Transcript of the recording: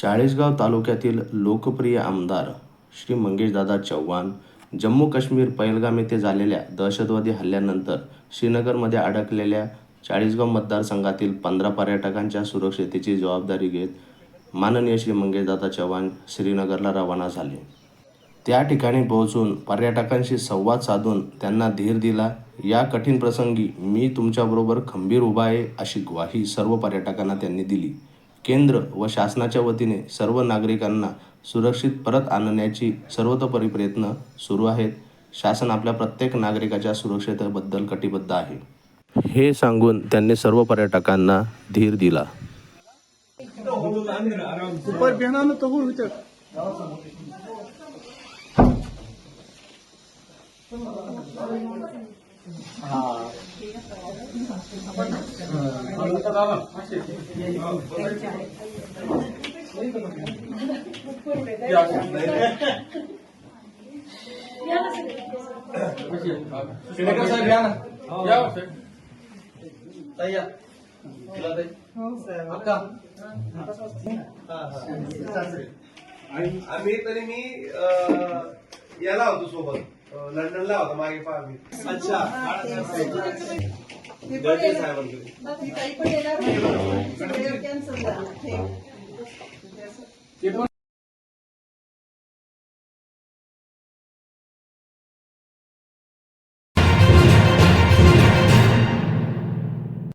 चाळीसगाव तालुक्यातील लोकप्रिय आमदार श्री मंगेशदादा चव्हाण जम्मू काश्मीर पैलगाम येथे झालेल्या दहशतवादी हल्ल्यानंतर श्रीनगरमध्ये अडकलेल्या चाळीसगाव मतदारसंघातील पंधरा पर्यटकांच्या सुरक्षितेची जबाबदारी घेत माननीय श्री मंगेशदादा चव्हाण श्रीनगरला रवाना झाले. त्या ठिकाणी पोहोचून पर्यटकांशी संवाद साधून त्यांना धीर दिला या कठीण प्रसंगी मी तुमच्याबरोबर खंबीर उभा आहे अशी ग्वाही सर्व पर्यटकांना त्यांनी दिली. केंद्र व शासनाच्या वतीने सर्व नागरिकांना सुरक्षित परत आणण्याची सर्वतोपरी प्रयत्न सुरू आहेत. शासन आपल्या प्रत्येक नागरिकाच्या सुरक्षेतेबद्दल कटिबद्ध आहे. हे सांगून त्यांनी सर्व पर्यटकांना धीर दिला. सिनेकर साहेब या ना या हो, साहेब. ताई या तुला ताई अक्का आणि आम्ही तरी मी याला होतो सोबत लंडनला होता मागे पहा मी. अच्छा. साहेबांकडे कॅन्सल झालं. ते पण